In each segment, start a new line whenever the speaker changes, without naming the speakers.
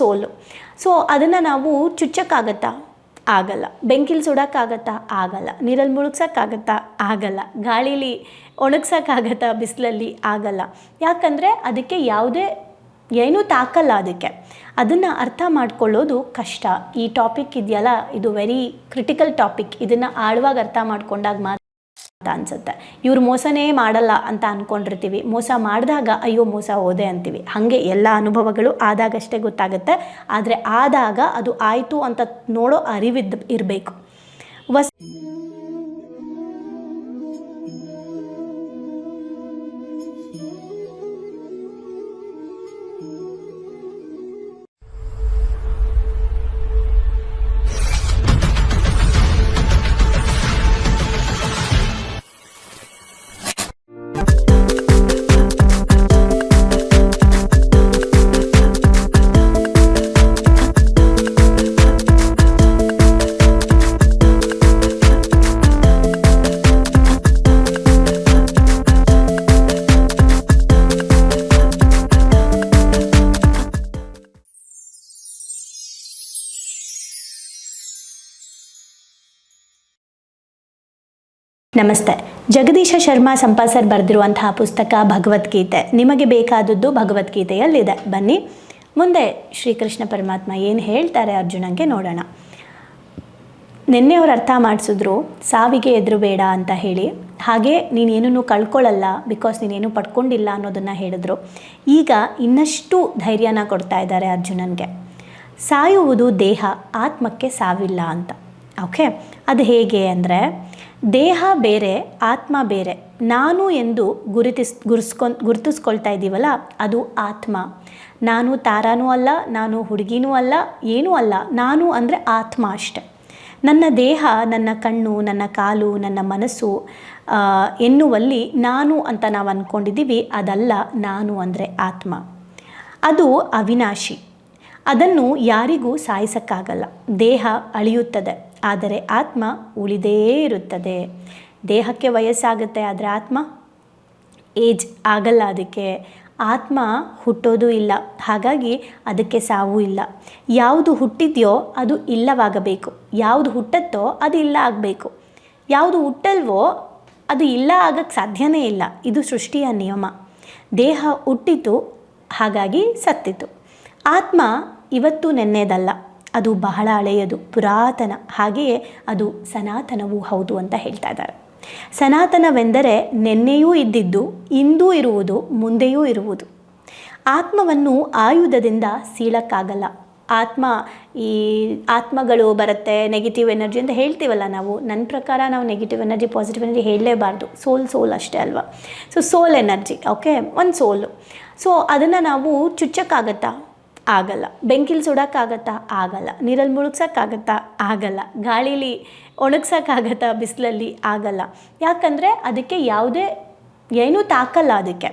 ಸೋಲು. ಸೊ ಅದನ್ನು ನಾವು ಚುಚ್ಚಕ್ಕಾಗತ್ತಾ? ಆಗಲ್ಲ. ಬೆಂಕಿಲಿ ಸುಡೋಕ್ಕಾಗತ್ತಾ? ಆಗಲ್ಲ. ನೀರಲ್ಲಿ ಮುಳುಗ್ಸೋಕ್ಕಾಗತ್ತಾ? ಆಗಲ್ಲ. ಗಾಳೀಲಿ ಒಣಗ್ಸೋಕ್ಕಾಗತ್ತಾ? ಬಿಸಿಲಲ್ಲಿ? ಆಗಲ್ಲ. ಯಾಕಂದರೆ ಅದಕ್ಕೆ ಯಾವುದೇ, ಏನೂ ತಾಕಲ್ಲ ಅದಕ್ಕೆ. ಅದನ್ನು ಅರ್ಥ ಮಾಡ್ಕೊಳ್ಳೋದು ಕಷ್ಟ. ಈ ಟಾಪಿಕ್ ಇದೆಯಲ್ಲ? ಇದು ವೆರಿ ಕ್ರಿಟಿಕಲ್ ಟಾಪಿಕ್ ಇದನ್ನು ಆಳವಾಗಿ ಅರ್ಥ ಮಾಡ್ಕೊಂಡಾಗ ಮಾತ್ರ ಅಂತ ಅನ್ಸುತ್ತೆ. ಇವ್ರು ಮೋಸನೇ ಮಾಡಲ್ಲ ಅಂತ ಅಂದ್ಕೊಂಡಿರ್ತೀವಿ ಮೋಸ ಮಾಡಿದಾಗ ಅಯ್ಯೋ ಮೋಸ ಹೋದೆ ಅಂತೀವಿ. ಹಾಗೆ ಎಲ್ಲ ಅನುಭವಗಳು ಆದಾಗಷ್ಟೇ ಗೊತ್ತಾಗುತ್ತೆ. ಆದರೆ ಆದಾಗ ಅದು ಆಯಿತು ಅಂತ ನೋಡೋ ಅರಿವಿದ್ದು ಇರಬೇಕು. ನಮಸ್ತೆ. ಜಗದೀಶ ಶರ್ಮಾ ಸಂಪಾಸರ್ ಬರೆದಿರುವಂತಹ ಪುಸ್ತಕ ಭಗವದ್ಗೀತೆ. ನಿಮಗೆ ಬೇಕಾದದ್ದು ಭಗವದ್ಗೀತೆಯಲ್ಲಿದೆ. ಬನ್ನಿ. ಮುಂದೆ ಶ್ರೀಕೃಷ್ಣ ಪರಮಾತ್ಮ ಏನು ಹೇಳ್ತಾರೆ ಅರ್ಜುನಂಗೆ ನೋಡೋಣ. ನಿನ್ನೆ ಅವ್ರು ಅರ್ಥ ಮಾಡಿಸಿದ್ರು, ಸಾವಿಗೆ ಎದುರು ಬೇಡ ಅಂತ ಹೇಳಿ. ಹಾಗೆ ನೀನೇನೂ ಕಳ್ಕೊಳ್ಳಲ್ಲ ಬಿಕಾಸ್ ನೀನೇನು ಪಡ್ಕೊಂಡಿಲ್ಲ ಅನ್ನೋದನ್ನು ಹೇಳಿದ್ರು. ಈಗ ಇನ್ನಷ್ಟು ಧೈರ್ಯನ ಕೊಡ್ತಾ ಇದ್ದಾರೆ ಅರ್ಜುನನ್ಗೆ. ಸಾಯುವುದು ದೇಹ, ಆತ್ಮಕ್ಕೆ ಸಾವಿಲ್ಲ ಅಂತ. ಓಕೆ ಅದು ಹೇಗೆ ಅಂದರೆ ದೇಹ ಬೇರೆ, ಆತ್ಮ ಬೇರೆ, ನಾನು ಎಂದು ಗುರುತಿಸ್, ಗುರುಸ್ಕೊನ್, ಗುರುತಿಸ್ಕೊಳ್ತಾ ಇದ್ದೀವಲ್ಲ ಅದು ಆತ್ಮ. ನಾನು ತಾರಾನೂ ಅಲ್ಲ, ನಾನು ಹುಡುಗಿನೂ ಅಲ್ಲ, ಏನೂ ಅಲ್ಲ, ನಾನು ಅಂದರೆ ಆತ್ಮ ಅಷ್ಟೆ. ನನ್ನ ದೇಹ, ನನ್ನ ಕಣ್ಣು, ನನ್ನ ಕಾಲು, ನನ್ನ ಮನಸ್ಸು ಎನ್ನುವಲ್ಲಿ ನಾನು ಅಂತ ನಾವು ಅಂದ್ಕೊಂಡಿದ್ದೀವಿ ಅದಲ್ಲ ನಾನು ಅಂದರೆ ಆತ್ಮ. ಅದು ಅವಿನಾಶಿ. ಅದನ್ನು ಯಾರಿಗೂ ಸಾಯಿಸೋಕ್ಕಾಗಲ್ಲ. ದೇಹ ಅಳಿಯುತ್ತದೆ. ಆದರೆ ಆತ್ಮ ಉಳಿದೇ ಇರುತ್ತದೆ. ದೇಹಕ್ಕೆ ವಯಸ್ಸಾಗುತ್ತೆ, ಆದರೆ ಆತ್ಮ ಏಜ್ ಆಗಲ್ಲ ಅದಕ್ಕೆ. ಆತ್ಮ ಹುಟ್ಟೋದು ಇಲ್ಲ, ಹಾಗಾಗಿ ಅದಕ್ಕೆ ಸಾವು ಇಲ್ಲ. ಯಾವುದು ಹುಟ್ಟಿದೆಯೋ ಅದು ಇಲ್ಲವಾಗಬೇಕು. ಯಾವುದು ಹುಟ್ಟತ್ತೋ ಅದು ಇಲ್ಲ ಆಗಬೇಕು. ಯಾವುದು ಹುಟ್ಟಲ್ವೋ ಅದು ಇಲ್ಲ ಆಗಕ್ಕೆ ಸಾಧ್ಯನೇ ಇಲ್ಲ. ಇದು ಸೃಷ್ಟಿಯ ನಿಯಮ. ದೇಹ ಹುಟ್ಟಿತು, ಹಾಗಾಗಿ ಸತ್ತಿತು. ಆತ್ಮ ಇವತ್ತು ನೆನ್ನೆದಲ್ಲ. ಅದು ಬಹಳ ಹಳೆಯದು, ಪುರಾತನ. ಹಾಗೆಯೇ ಅದು ಸನಾತನವೂ ಹೌದು ಅಂತ ಹೇಳ್ತಾ ಇದ್ದಾರೆ. ಸನಾತನವೆಂದರೆ ನೆನ್ನೆಯೂ ಇದ್ದಿದ್ದು, ಇಂದೂ ಇರುವುದು, ಮುಂದೆಯೂ ಇರುವುದು. ಆತ್ಮವನ್ನು ಆಯುಧದಿಂದ ಸೀಳಕ್ಕಾಗಲ್ಲ. ಆತ್ಮ ಈ ಆತ್ಮಗಳು ಬರುತ್ತೆ ನೆಗೆಟಿವ್ ಎನರ್ಜಿ ಅಂತ ಹೇಳ್ತೀವಲ್ಲ ನಾವು, ನನ್ನ ಪ್ರಕಾರ ನಾವು ನೆಗೆಟಿವ್ ಎನರ್ಜಿ ಪಾಸಿಟಿವ್ ಎನರ್ಜಿ ಹೇಳಲೇಬಾರ್ದು. ಸೋಲ್ ಸೋಲ್ ಅಷ್ಟೇ ಅಲ್ವಾ? ಸೊ ಸೋಲ್ ಎನರ್ಜಿ ಓಕೆ ಒಂದು ಸೋಲು ಸೊ ಅದನ್ನು ನಾವು ಚುಚ್ಚಕ್ಕಾಗತ್ತಾ? ಆಗಲ್ಲ. ಬೆಂಕಿಲಿ ಸುಡೋಕ್ಕಾಗತ್ತಾ? ಆಗಲ್ಲ. ನೀರಲ್ಲಿ ಮುಳುಗ್ಸೋಕ್ಕಾಗತ್ತಾ? ಆಗಲ್ಲ. ಗಾಳೀಲಿ ಒಣಗ್ಸೋಕ್ಕಾಗತ್ತಾ? ಬಿಸಿಲಲ್ಲಿ? ಆಗಲ್ಲ. ಯಾಕಂದರೆ ಅದಕ್ಕೆ ಯಾವುದೇ, ಏನೂ ತಾಕಲ್ಲ ಅದಕ್ಕೆ.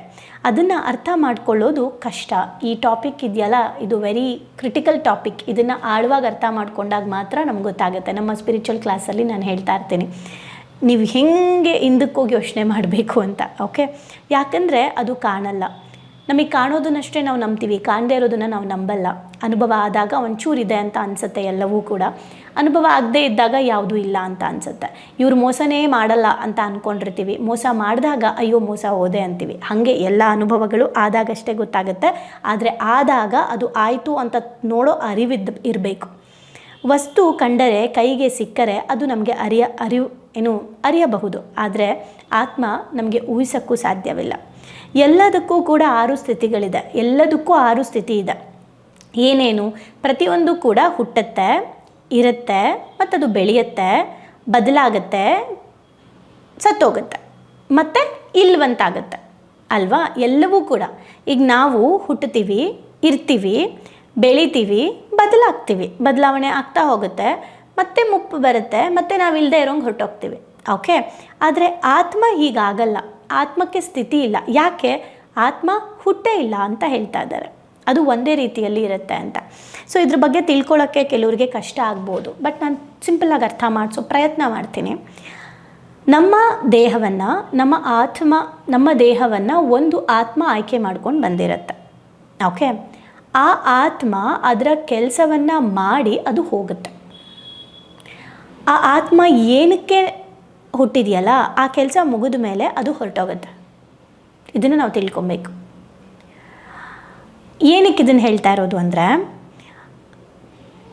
ಅದನ್ನು ಅರ್ಥ ಮಾಡ್ಕೊಳ್ಳೋದು ಕಷ್ಟ. ಈ ಟಾಪಿಕ್ ಇದೆಯಲ್ಲ? ಇದು ವೆರಿ ಕ್ರಿಟಿಕಲ್ ಟಾಪಿಕ್ ಇದನ್ನು ಆಳವಾಗಿ ಅರ್ಥ ಮಾಡ್ಕೊಂಡಾಗ ಮಾತ್ರ ನಮ್ಗೆ ಗೊತ್ತಾಗುತ್ತೆ. ನಮ್ಮ ಸ್ಪಿರಿಚುವಲ್ ಕ್ಲಾಸಲ್ಲಿ ನಾನು ಹೇಳ್ತಾ ಇರ್ತೀನಿ. ನೀವು ಹೇಗೆ ಹಿಂದಕ್ಕೆ ಹೋಗಿ ಯೋಚನೆ ಮಾಡಬೇಕು ಅಂತ ಓಕೆ ಯಾಕಂದರೆ ಅದು ಕಾಣಲ್ಲ. ನಮಗೆ ಕಾಣೋದನ್ನಷ್ಟೇ ನಾವು ನಂಬ್ತೀವಿ, ಕಾಣದೇ ಇರೋದನ್ನು ನಾವು ನಂಬಲ್ಲ. ಅನುಭವ ಆದಾಗ ಒಂಚೂರಿದೆ ಅಂತ ಅನಿಸುತ್ತೆ ಎಲ್ಲವೂ ಕೂಡ. ಅನುಭವ ಆಗದೇ ಇದ್ದಾಗ ಯಾವುದೂ ಇಲ್ಲ ಅಂತ ಅನಿಸುತ್ತೆ. ಇವ್ರು ಮೋಸನೇ ಮಾಡಲ್ಲ ಅಂತ ಅಂದ್ಕೊಂಡಿರ್ತೀವಿ ಮೋಸ ಮಾಡಿದಾಗ ಅಯ್ಯೋ ಮೋಸ ಹೋದೆ ಅಂತೀವಿ. ಹಾಗೆ ಎಲ್ಲ ಅನುಭವಗಳು ಆದಾಗಷ್ಟೇ ಗೊತ್ತಾಗುತ್ತೆ. ಆದರೆ ಆದಾಗ ಅದು ಆಯಿತು ಅಂತ ನೋಡೋ ಅರಿವಿದ್ದ ಇರಬೇಕು. ವಸ್ತು ಕಂಡರೆ, ಕೈಗೆ ಸಿಕ್ಕರೆ ಅದು ನಮಗೆ ಅರಿಯ, ಅರಿವು, ಏನು, ಅರಿಯಬಹುದು. ಆದರೆ ಆತ್ಮ ನಮಗೆ ಊಹಿಸೋಕ್ಕೂ ಸಾಧ್ಯವಿಲ್ಲ. ಎಲ್ಲದಕ್ಕೂ ಕೂಡ ಆರು ಸ್ಥಿತಿಗಳಿದೆ. ಎಲ್ಲದಕ್ಕೂ ಆರು ಸ್ಥಿತಿ ಇದೆ. ಏನೇನು? ಪ್ರತಿಯೊಂದು ಕೂಡ ಹುಟ್ಟತ್ತೆ, ಇರುತ್ತೆ ಮತ್ತದು ಬೆಳೆಯುತ್ತೆ, ಬದಲಾಗತ್ತೆ, ಸತ್ತೋಗುತ್ತೆ. ಮತ್ತು ಇಲ್ವಂತಾಗತ್ತೆ. ಅಲ್ವಾ? ಎಲ್ಲವೂ ಕೂಡ. ಈಗ ನಾವು ಹುಟ್ಟುತ್ತೀವಿ, ಇರ್ತೀವಿ, ಬೆಳಿತೀವಿ, ಬದಲಾಗ್ತೀವಿ. ಬದಲಾವಣೆ ಆಗ್ತಾ ಹೋಗುತ್ತೆ. ಮತ್ತೆ ಮುಪ್ಪು ಬರುತ್ತೆ, ಮತ್ತೆ ನಾವು ಇಲ್ಲದೆ ಇರೋಂಗೆ ಹೊರಟೋಗ್ತೀವಿ. ಓಕೆ ಆದರೆ ಆತ್ಮ ಹೀಗಾಗಲ್ಲ. ಆತ್ಮಕ್ಕೆ ಸ್ಥಿತಿ ಇಲ್ಲ. ಯಾಕೆ? ಆತ್ಮ ಹುಟ್ಟೇ ಇಲ್ಲ ಅಂತ ಹೇಳ್ತಾ ಇದ್ದಾರೆ. ಅದು ಒಂದೇ ರೀತಿಯಲ್ಲಿ ಇರುತ್ತೆ ಅಂತ. ಸೊ ಇದ್ರ ಬಗ್ಗೆ ತಿಳ್ಕೊಳ್ಳೋಕ್ಕೆ ಕೆಲವರಿಗೆ ಕಷ್ಟ ಆಗ್ಬೋದು. ಬಟ್ ನಾನು ಸಿಂಪಲಾಗಿ ಅರ್ಥ ಮಾಡಿಸೋ ಪ್ರಯತ್ನ ಮಾಡ್ತೀನಿ. ನಮ್ಮ ದೇಹವನ್ನು, ನಮ್ಮ ಆತ್ಮ, ನಮ್ಮ ದೇಹವನ್ನು ಒಂದು ಆತ್ಮ ಆಯ್ಕೆ ಮಾಡ್ಕೊಂಡು ಬಂದಿರುತ್ತೆ. ಓಕೆ ಆ ಆತ್ಮ ಅದರ ಕೆಲಸವನ್ನು ಮಾಡಿ ಅದು ಹೋಗುತ್ತೆ. ಆ ಆತ್ಮ ಏನಕ್ಕೆ ಹುಟ್ಟಿದೆಯಲ್ಲ, ಆ ಕೆಲಸ ಮುಗಿದ ಮೇಲೆ ಅದು ಹೊರಟೋಗುತ್ತೆ. ಇದನ್ನು ನಾವು ತಿಳ್ಕೊಬೇಕು. ಏನಕ್ಕೆ ಇದನ್ನು ಹೇಳ್ತಾ ಇರೋದು ಅಂದರೆ,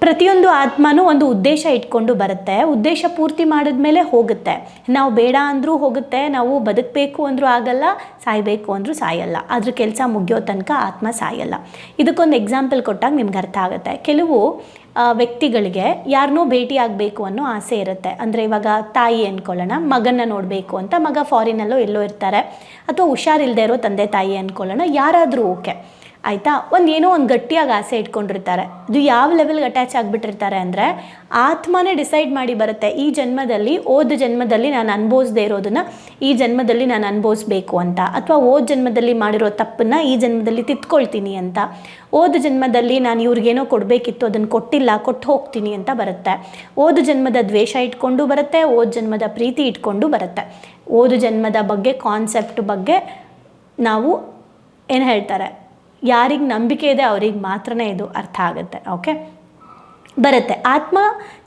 ಪ್ರತಿಯೊಂದು ಆತ್ಮನೂ ಒಂದು ಉದ್ದೇಶ ಇಟ್ಕೊಂಡು ಬರುತ್ತೆ, ಉದ್ದೇಶ ಪೂರ್ತಿ ಮಾಡಿದ ಮೇಲೆ ಹೋಗುತ್ತೆ. ನಾವು ಬೇಡ ಅಂದರೂ ಹೋಗುತ್ತೆ, ನಾವು ಬದುಕಬೇಕು ಅಂದರೂ ಆಗಲ್ಲ, ಸಾಯಬೇಕು ಅಂದರೂ ಸಾಯಲ್ಲ. ಅದ್ರ ಕೆಲಸ ಮುಗಿಯೋ ತನಕ ಆತ್ಮ ಸಾಯಲ್ಲ. ಇದಕ್ಕೊಂದು ಎಕ್ಸಾಂಪಲ್ ಕೊಟ್ಟಾಗ ನಿಮ್ಗೆ ಅರ್ಥ ಆಗುತ್ತೆ. ಕೆಲವು ವ್ಯಕ್ತಿಗಳಿಗೆ ಯಾರನ್ನೂ ಭೇಟಿ ಆಗಬೇಕು ಅನ್ನೋ ಆಸೆ ಇರುತ್ತೆ. ಅಂದರೆ ಇವಾಗ ತಾಯಿ ಅಂದ್ಕೊಳ್ಳೋಣ ಮಗನ್ನ ನೋಡಬೇಕು ಅಂತ ಮಗ ಫಾರಿನಲ್ಲೋ ಎಲ್ಲೋ ಇರ್ತಾರೆ. ಅಥವಾ ಹುಷಾರಿಲ್ಲದೆ ಇರೋ ತಂದೆ ತಾಯಿ ಅಂದ್ಕೊಳ್ಳೋಣ ಯಾರಾದರೂ ಓಕೆ ಆಯಿತಾ? ಒಂದು ಏನೋ ಒಂದು ಗಟ್ಟಿಯಾಗಿ ಆಸೆ ಇಟ್ಕೊಂಡಿರ್ತಾರೆ. ಇದು ಯಾವ ಲೆವೆಲ್ಗೆ ಅಟ್ಯಾಚ್ ಆಗಿಬಿಟ್ಟಿರ್ತಾರೆ ಅಂದರೆ ಆತ್ಮನೇ ಡಿಸೈಡ್ ಮಾಡಿ ಬರುತ್ತೆ, ಈ ಜನ್ಮದಲ್ಲಿ, ಓದ್ ಜನ್ಮದಲ್ಲಿ ನಾನು ಅನುಭವಿಸದೇ ಇರೋದನ್ನು, ಈ ಜನ್ಮದಲ್ಲಿ ನಾನು ಅನುಭವಿಸ್ಬೇಕು ಅಂತ. ಅಥವಾ ಓದ್ ಜನ್ಮದಲ್ಲಿ ಮಾಡಿರೋ ತಪ್ಪನ್ನು ಈ ಜನ್ಮದಲ್ಲಿ ತಿತ್ಕೊಳ್ತೀನಿ ಅಂತ. ಓದ್ ಜನ್ಮದಲ್ಲಿ ನಾನು ಇವ್ರಿಗೇನೋ ಕೊಡಬೇಕಿತ್ತು ಅದನ್ನು ಕೊಟ್ಟಿಲ್ಲ ಕೊಟ್ಟು ಹೋಗ್ತೀನಿ ಅಂತ ಬರುತ್ತೆ. ಓದ್ ಜನ್ಮದ ದ್ವೇಷ ಇಟ್ಕೊಂಡು ಬರುತ್ತೆ, ಓದ್ ಜನ್ಮದ ಪ್ರೀತಿ ಇಟ್ಕೊಂಡು ಬರುತ್ತೆ. ಓದು ಜನ್ಮದ ಬಗ್ಗೆ ಕಾನ್ಸೆಪ್ಟ್ ಬಗ್ಗೆ ನಾವು ಏನು ಹೇಳ್ತಾರೆ? ಯಾರಿಗೆ ನಂಬಿಕೆ ಇದೆ, ಅವ್ರಿಗೆ ಮಾತ್ರನೇ ಇದು ಅರ್ಥ ಆಗುತ್ತೆ ಓಕೆ ಬರುತ್ತೆ. ಆತ್ಮ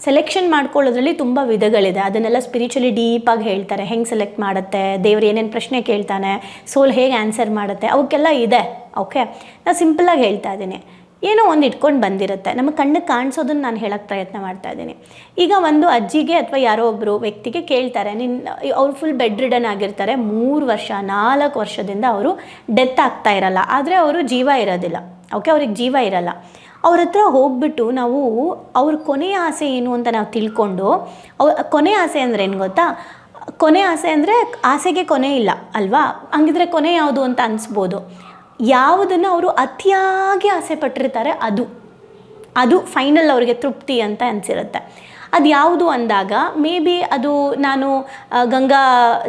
ಸೆಲೆಕ್ಷನ್ ಮಾಡ್ಕೊಳ್ಳೋದ್ರಲ್ಲಿ ತುಂಬ ವಿಧಗಳಿದೆ. ಅದನ್ನೆಲ್ಲ ಸ್ಪಿರಿಚುಲಿ ಡೀಪಾಗಿ ಹೇಳ್ತಾರೆ. ಹೆಂಗೆ ಸೆಲೆಕ್ಟ್ ಮಾಡುತ್ತೆ, ದೇವ್ರು ಏನೇನು ಪ್ರಶ್ನೆ ಕೇಳ್ತಾನೆ ಸೋಲ್ ಹೇಗೆ ಆನ್ಸರ್ ಮಾಡುತ್ತೆ, ಅವಕ್ಕೆಲ್ಲ ಇದೆ ಓಕೆ ನಾನು ಸಿಂಪಲಾಗಿ ಹೇಳ್ತಾ ಇದ್ದೀನಿ. ಏನೋ ಒಂದು ಇಟ್ಕೊಂಡು ಬಂದಿರುತ್ತೆ. ನಮ್ಮ ಕಣ್ಣಿಗೆ ಕಾಣಿಸೋದನ್ನು ನಾನು ಹೇಳೋಕ್ಕೆ ಪ್ರಯತ್ನ ಮಾಡ್ತಾ ಇದ್ದೀನಿ. ಈಗ ಒಂದು ಅಜ್ಜಿಗೆ ಅಥವಾ ಯಾರೋ ಒಬ್ಬರು ವ್ಯಕ್ತಿಗೆ ಕೇಳ್ತಾರೆ ನಿನ್ನ ಅವ್ರು ಫುಲ್ ಬೆಡ್ ರಿಡನ್ ಆಗಿರ್ತಾರೆ, ಮೂರು ವರ್ಷ, ನಾಲ್ಕು ವರ್ಷದಿಂದ ಅವರು ಡೆತ್ ಆಗ್ತಾ ಇರಲ್ಲ. ಆದರೆ ಅವರು ಜೀವ ಇರೋದಿಲ್ಲ. ಓಕೆ ಅವ್ರಿಗೆ ಜೀವ ಇರಲ್ಲ. ಅವ್ರ ಹತ್ರ ಹೋಗ್ಬಿಟ್ಟು ನಾವು ಅವ್ರ ಕೊನೆಯ ಆಸೆ ಏನು ಅಂತ ನಾವು ತಿಳ್ಕೊಂಡು ಅವ್ ಕೊನೆ ಆಸೆ ಅಂದರೆ ಏನು ಗೊತ್ತಾ? ಕೊನೆ ಆಸೆ ಅಂದರೆ ಆಸೆಗೆ ಕೊನೆ ಇಲ್ಲ ಅಲ್ವಾ? ಹಂಗಿದ್ರೆ ಕೊನೆ ಯಾವುದು ಅಂತ ಅನಿಸ್ಬೋದು. ಯಾವುದನ್ನು ಅವರು ಅತಿಯಾಗಿ ಆಸೆ ಪಟ್ಟಿರ್ತಾರೆ ಅದು. ಅದು ಫೈನಲ್ ಅವರಿಗೆ ತೃಪ್ತಿ ಅಂತ ಅನಿಸಿರುತ್ತೆ. ಅದು ಯಾವುದು ಅಂದಾಗ ಮೇ ಬಿ ಅದು ನಾನು ಗಂಗಾ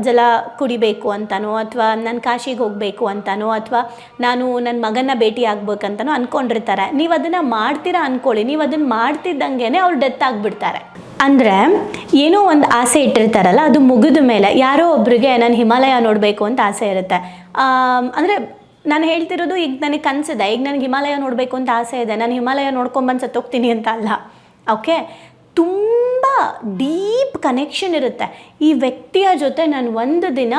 ಜಲ ಕುಡಿಬೇಕು ಅಂತನೋ, ಅಥವಾ ನಾನು ಕಾಶಿಗೆ ಹೋಗಬೇಕು ಅಂತನೋ, ಅಥವಾ ನಾನು ನನ್ನ ಮಗನ ಭೇಟಿ ಆಗ್ಬೇಕಂತನೋ ಅಂದ್ಕೊಂಡಿರ್ತಾರೆ ನೀವು ಅದನ್ನು ಮಾಡ್ತೀರಾ ಅಂದ್ಕೊಳ್ಳಿ ನೀವು ಅದನ್ನು ಮಾಡ್ತಿದ್ದಂಗೆ ಅವ್ರು ಡೆತ್ ಆಗಿಬಿಡ್ತಾರೆ. ಅಂದರೆ ಏನೋ ಒಂದು ಆಸೆ ಇಟ್ಟಿರ್ತಾರಲ್ಲ, ಅದು ಮುಗಿದ ಮೇಲೆ ಯಾರೋ ಒಬ್ಬರಿಗೆ ನಾನು ಹಿಮಾಲಯ ನೋಡಬೇಕು ಅಂತ ಆಸೆ ಇರುತ್ತೆ. ಅಂದರೆ ನಾನು ಹೇಳ್ತಿರೋದು ಈಗ ನನಗೆ ಕನಸಿದೆ ಈಗ ನನಗೆ ಹಿಮಾಲಯ ನೋಡಬೇಕು ಅಂತ ಆಸೆ ಇದೆ. ನಾನು ಹಿಮಾಲಯ ನೋಡ್ಕೊಂಬಂದು ಸತ್ತೋಗ್ತೀನಿ ಅಂತ ಅಲ್ಲ. ಓಕೆ ತುಂಬ ಡೀಪ್ ಕನೆಕ್ಷನ್ ಇರುತ್ತೆ. ಈ ವ್ಯಕ್ತಿಯ ಜೊತೆ ನಾನು ಒಂದು ದಿನ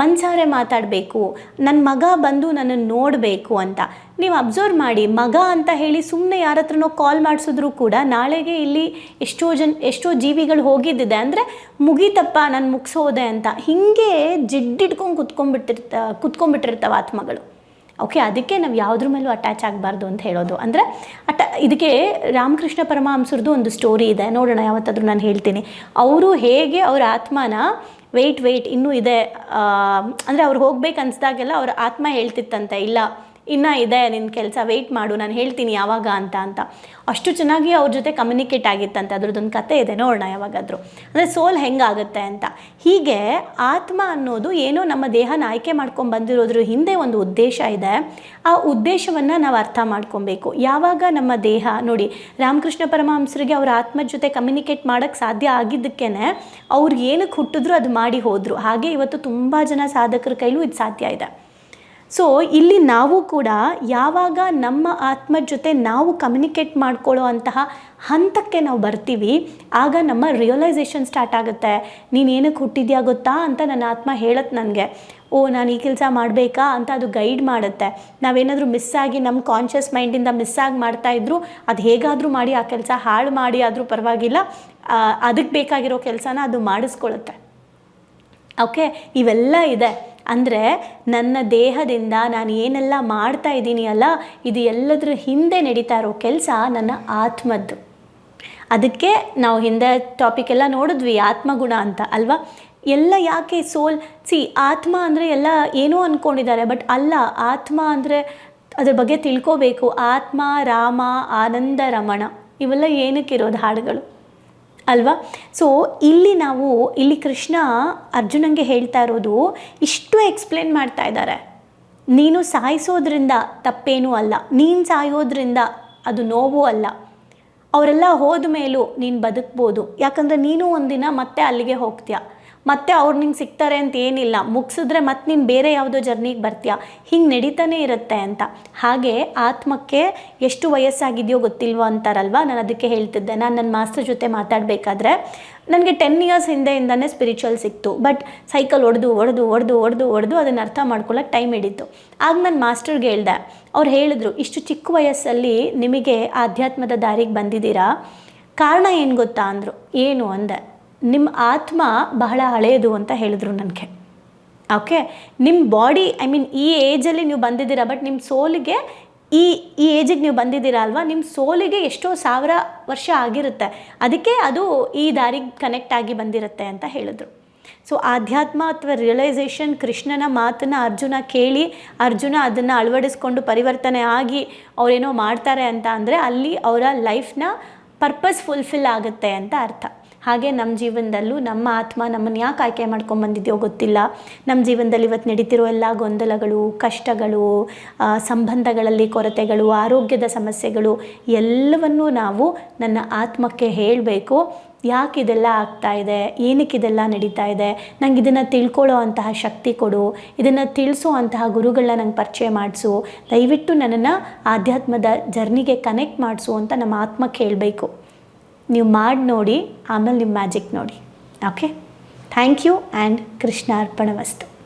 ಮನ್ಸಾರೆ ಮಾತಾಡಬೇಕು. ನನ್ನ ಮಗ ಬಂದು ನನ್ನನ್ನು ನೋಡಬೇಕು ಅಂತ. ನೀವು ಅಬ್ಸರ್ವ್ ಮಾಡಿ, ಮಗ ಅಂತ ಹೇಳಿ ಸುಮ್ಮನೆ ಯಾರ ಹತ್ರನೋ ಕಾಲ್ ಮಾಡಿಸಿದ್ರು ಕೂಡ ನಾಳೆಗೆ ಇಲ್ಲಿ ಎಷ್ಟೋ ಜನ, ಎಷ್ಟೋ ಜೀವಿಗಳು ಹೋಗಿದ್ದಿದೆ ಅಂದರೆ ಮುಗೀತಪ್ಪ, ನಾನು ಮುಗಿಸೋದೆ ಅಂತ. ಹೀಗೆ ಜಿಡ್ಡಿಡ್ಕೊಂಡು ಕುತ್ಕೊಂಡ್ಬಿಟ್ಟಿರ್ತ, ಕುತ್ಕೊಂಡ್ಬಿಟ್ಟಿರ್ತಾವೆ ಆತ್ಮಗಳು. ಓಕೆ ಅದಕ್ಕೆ ನಾವು ಯಾವುದ್ರ ಮೇಲೂ ಅಟ್ಯಾಚ್ ಆಗಬಾರ್ದು ಅಂತ ಹೇಳೋದು. ಅಂದರೆ ಅಟ ಇದಕ್ಕೆ ರಾಮಕೃಷ್ಣ ಪರಮಹಂಸರದ್ದು ಒಂದು ಸ್ಟೋರಿ ಇದೆ. ನೋಡೋಣ, ಯಾವತ್ತಾದರೂ ನಾನು ಹೇಳ್ತೀನಿ. ಅವರು ಹೇಗೆ ಅವರ ಆತ್ಮನ ವೆಯ್ಟ್ ವೆಯ್ಟ್ ಇನ್ನೂ ಇದೆ ಅಂದರೆ ಅವ್ರು ಹೋಗ್ಬೇಕು ಅನ್ಸ್ದಾಗೆಲ್ಲ ಅವ್ರ ಆತ್ಮ ಹೇಳ್ತಿತ್ತಂತೆ. ಇಲ್ಲ ಇನ್ನೂ ಇದೆ, ನಿನ್ನ ಕೆಲಸ ವೆಯ್ಟ್ ಮಾಡು, ನಾನು ಹೇಳ್ತೀನಿ ಯಾವಾಗ ಅಂತ ಅಂತ. ಅಷ್ಟು ಚೆನ್ನಾಗಿ ಅವ್ರ ಜೊತೆ ಕಮ್ಯುನಿಕೇಟ್ ಆಗಿತ್ತಂತೆ, ಅದ್ರದ್ದೊಂದು ಕತೆ ಇದೆ, ನೋಡೋಣ ಯಾವಾಗಾದರೂ. ಅಂದರೆ ಸೋಲ್ ಹೆಂಗಾಗುತ್ತೆ ಅಂತ. ಹೀಗೆ ಆತ್ಮ ಅನ್ನೋದು ಏನೋ ನಮ್ಮ ದೇಹನ ಆಯ್ಕೆ ಮಾಡ್ಕೊಂಡು ಬಂದಿರೋದ್ರ ಹಿಂದೆ ಒಂದು ಉದ್ದೇಶ ಇದೆ. ಆ ಉದ್ದೇಶವನ್ನು ನಾವು ಅರ್ಥ ಮಾಡ್ಕೊಬೇಕು. ಯಾವಾಗ ನಮ್ಮ ದೇಹ, ನೋಡಿ, ರಾಮಕೃಷ್ಣ ಪರಮಹಂಸರಿಗೆ ಅವ್ರ ಆತ್ಮದ ಜೊತೆ ಕಮ್ಯುನಿಕೇಟ್ ಮಾಡೋಕ್ಕೆ ಸಾಧ್ಯ ಆಗಿದ್ದಕ್ಕೇ ಅವ್ರಿಗೆ ಏನಕ್ಕೆ ಹುಟ್ಟಿದ್ರು ಅದು ಮಾಡಿ ಹೋದರು. ಹಾಗೆ ಇವತ್ತು ತುಂಬ ಜನ ಸಾಧಕರ ಕೈಲೂ ಇದು ಸಾಧ್ಯ ಇದೆ. ಸೊ ಇಲ್ಲಿ ನಾವು ಕೂಡ ಯಾವಾಗ ನಮ್ಮ ಆತ್ಮ ಜೊತೆ ನಾವು ಕಮ್ಯುನಿಕೇಟ್ ಮಾಡ್ಕೊಳ್ಳೋ ಅಂತಹ ಹಂತಕ್ಕೆ ನಾವು ಬರ್ತೀವಿ, ಆಗ ನಮ್ಮ ರಿಯಲೈಸೇಷನ್ ಸ್ಟಾರ್ಟ್ ಆಗುತ್ತೆ. ನೀನು ಏನಕ್ಕೆ ಹುಟ್ಟಿದ್ಯಾ ಗೊತ್ತಾ ಅಂತ ನನ್ನ ಆತ್ಮ ಹೇಳತ್ತೆ ನನಗೆ. ಓ, ನಾನು ಈ ಕೆಲಸ ಮಾಡಬೇಕಾ ಅಂತ ಅದು ಗೈಡ್ ಮಾಡುತ್ತೆ. ನಾವೇನಾದರೂ ಮಿಸ್ ಆಗಿ ನಮ್ಮ ಕಾನ್ಷಿಯಸ್ ಮೈಂಡಿಂದ ಮಿಸ್ ಆಗಿ ಮಾಡ್ತಾ ಇದ್ರು, ಅದು ಹೇಗಾದರೂ ಮಾಡಿ ಆ ಕೆಲಸ ಹಾಳು ಮಾಡಿ ಆದರೂ ಪರವಾಗಿಲ್ಲ ಅದಕ್ಕೆ ಬೇಕಾಗಿರೋ ಕೆಲಸನ ಅದು ಮಾಡಿಸ್ಕೊಳ್ಳುತ್ತೆ ಓಕೆ ಇವೆಲ್ಲ ಇದೆ. ಅಂದರೆ ನನ್ನ ದೇಹದಿಂದ ನಾನು ಏನೆಲ್ಲ ಮಾಡ್ತಾ ಇದ್ದೀನಿ ಅಲ್ಲ, ಇದು ಎಲ್ಲದರ ಹಿಂದೆ ನಡೀತಾ ಇರೋ ಕೆಲಸ ನನ್ನ ಆತ್ಮದ್ದು. ಅದಕ್ಕೆ ನಾವು ಹಿಂದೆ ಟಾಪಿಕ್ ಎಲ್ಲ ನೋಡಿದ್ವಿ, ಆತ್ಮಗುಣ ಅಂತ, ಅಲ್ವಾ? ಎಲ್ಲ ಯಾಕೆ ಸೋಲ್ ಸಿ ಆತ್ಮ ಅಂದರೆ ಎಲ್ಲ ಏನೋ ಅಂದ್ಕೊಂಡಿದ್ದಾರೆ ಬಟ್ ಅಲ್ಲ, ಆತ್ಮ ಅಂದರೆ ಅದ್ರ ಬಗ್ಗೆ ತಿಳ್ಕೋಬೇಕು. ಆತ್ಮ, ರಾಮ, ಆನಂದ, ರಮಣ, ಇವೆಲ್ಲ ಏನಕ್ಕಿರೋದು ಹಾಡುಗಳು? ಅಲ್ವಾ? ಸೊ ಇಲ್ಲಿ ನಾವು, ಇಲ್ಲಿ ಕೃಷ್ಣ ಅರ್ಜುನಂಗೆ ಹೇಳ್ತಾ ಇರೋದು, ಇಷ್ಟು ಎಕ್ಸ್ಪ್ಲೇನ್ ಮಾಡ್ತಾ ಇದ್ದಾರೆ. ನೀನು ಸಾಯಿಸೋದ್ರಿಂದ ತಪ್ಪೇನೂ ಅಲ್ಲ. ನೀನು ಸಾಯೋದ್ರಿಂದ ಅದು ನೋವು ಅಲ್ಲ. ಅವರೆಲ್ಲ ಹೋದ ಮೇಲೂ ನೀನು ಬದುಕ್ಬೋದು. ಯಾಕಂದರೆ ನೀನು ಒಂದಿನ ಮತ್ತೆ ಅಲ್ಲಿಗೆ ಹೋಗ್ತೀಯ. ಮತ್ತೆ ಅವ್ರು ನಿಂಗೆ ಸಿಗ್ತಾರೆ ಅಂತ ಏನಿಲ್ಲ. ಮುಗಿಸಿದ್ರೆ ಮತ್ತೆ ನೀನು ಬೇರೆ ಯಾವುದೋ ಜರ್ನಿಗೆ ಬರ್ತೀಯ. ಹಿಂಗೆ ನಡೀತಾನೆ ಇರುತ್ತೆ ಅಂತ. ಹಾಗೆ ಆತ್ಮಕ್ಕೆ ಎಷ್ಟು ವಯಸ್ಸಾಗಿದೆಯೋ ಗೊತ್ತಿಲ್ವೋ ಅಂತಾರಲ್ವ? ನಾನು ಅದಕ್ಕೆ ಹೇಳ್ತಿದ್ದೆ. ನಾನು ನನ್ನ ಮಾಸ್ಟರ್ ಜೊತೆ ಮಾತಾಡಬೇಕಾದ್ರೆ ನನಗೆ ಟೆನ್ ಇಯರ್ಸ್ ಹಿಂದೆಯಿಂದನೇ ಸ್ಪಿರಿಚುವಲ್ ಸಿಕ್ತು. ಬಟ್ ಸೈಕಲ್ ಹೊಡೆದು ಹೊಡೆದು ಹೊಡೆದು ಹೊಡೆದು ಹೊಡೆದು ಅದನ್ನು ಅರ್ಥ ಮಾಡ್ಕೊಳ್ಳೋಕೆ ಟೈಮ್ ಹಿಡಿತು. ಆಗ ನಾನು ಮಾಸ್ಟರ್ಗೆ ಹೇಳ್ದೆ. ಅವ್ರು ಹೇಳಿದ್ರು, ಇಷ್ಟು ಚಿಕ್ಕ ವಯಸ್ಸಲ್ಲಿ ನಿಮಗೆ ಆಧ್ಯಾತ್ಮದ ದಾರಿಗೆ ಬಂದಿದ್ದೀರಾ? ಕಾರಣ ಏನು ಗೊತ್ತಾ? ಅಂದರು. ಏನು? ಅಂದೆ. ನಿಮ್ಮ ಆತ್ಮ ಬಹಳ ಹಳೆಯದು ಅಂತ ಹೇಳಿದ್ರು ನನಗೆ. ಓಕೆ ನಿಮ್ಮ ಬಾಡಿ ಐ ಮೀನ್ ಈ ಏಜಲ್ಲಿ ನೀವು ಬಂದಿದ್ದೀರಾ ಬಟ್ ನಿಮ್ಮ ಸೋಲಿಗೆ ಈ ಈ ಏಜಿಗೆ ನೀವು ಬಂದಿದ್ದೀರಾ ಅಲ್ವಾ ನಿಮ್ಮ ಸೋಲಿಗೆ ಎಷ್ಟೋ ಸಾವಿರ ವರ್ಷ ಆಗಿರುತ್ತೆ. ಅದಕ್ಕೆ ಅದು ಈ ದಾರಿಗೆ ಕನೆಕ್ಟ್ ಆಗಿ ಬಂದಿರುತ್ತೆ ಅಂತ ಹೇಳಿದ್ರು. ಸೊ ಆಧ್ಯಾತ್ಮ ಅಥವಾ ರಿಯಲೈಸೇಷನ್ ಕೃಷ್ಣನ ಮಾತನ್ನು ಅರ್ಜುನ ಕೇಳಿ, ಅರ್ಜುನ ಅದನ್ನು ಅಳವಡಿಸ್ಕೊಂಡು ಪರಿವರ್ತನೆ ಆಗಿ ಅವರೇನೋ ಮಾಡ್ತಾರೆ ಅಂತ ಅಂದರೆ ಅಲ್ಲಿ ಅವರ ಲೈಫ್ನ ಪರ್ಪಸ್ ಫುಲ್ಫಿಲ್ ಆಗುತ್ತೆ ಅಂತ ಅರ್ಥ. ಹಾಗೆ ನಮ್ಮ ಜೀವನದಲ್ಲೂ ನಮ್ಮ ಆತ್ಮ ನಮ್ಮನ್ನು ಯಾಕೆ ಆಯ್ಕೆ ಮಾಡ್ಕೊಂಡು ಬಂದಿದೆಯೋ ಗೊತ್ತಿಲ್ಲ. ನಮ್ಮ ಜೀವನದಲ್ಲಿ ಇವತ್ತು ನಡೀತಿರೋ ಎಲ್ಲ ಗೊಂದಲಗಳು, ಕಷ್ಟಗಳು ಸಂಬಂಧಗಳಲ್ಲಿ ಕೊರತೆಗಳು, ಆರೋಗ್ಯದ ಸಮಸ್ಯೆಗಳು ಎಲ್ಲವನ್ನೂ ನಾವು ನನ್ನ ಆತ್ಮಕ್ಕೆ ಹೇಳಬೇಕು. ಯಾಕೆ ಇದೆಲ್ಲ ಆಗ್ತಾ ಇದೆ? ಏನಕ್ಕೆ ಇದೆಲ್ಲ ನಡೀತಾ ಇದೆ? ನಂಗೆ ಇದನ್ನು ತಿಳ್ಕೊಳ್ಳೋ ಅಂತಹ ಶಕ್ತಿ ಕೊಡು. ಇದನ್ನು ತಿಳಿಸೋ ಅಂತಹ ಗುರುಗಳನ್ನ ನಂಗೆ ಪರಿಚಯ ಮಾಡಿಸು. ದಯವಿಟ್ಟು ನನ್ನನ್ನು ಆಧ್ಯಾತ್ಮದ ಜರ್ನಿಗೆ ಕನೆಕ್ಟ್ ಮಾಡಿಸು ಅಂತ ನಮ್ಮ ಆತ್ಮಕ್ಕೆ ಹೇಳಬೇಕು. ನೀವು ಮಾಡಿ ನೋಡಿ ಆಮೇಲೆ ನಿಮ್ಮ ಮ್ಯಾಜಿಕ್ ನೋಡಿ. Okay thank you and Krishna Arpana ವಸ್ತು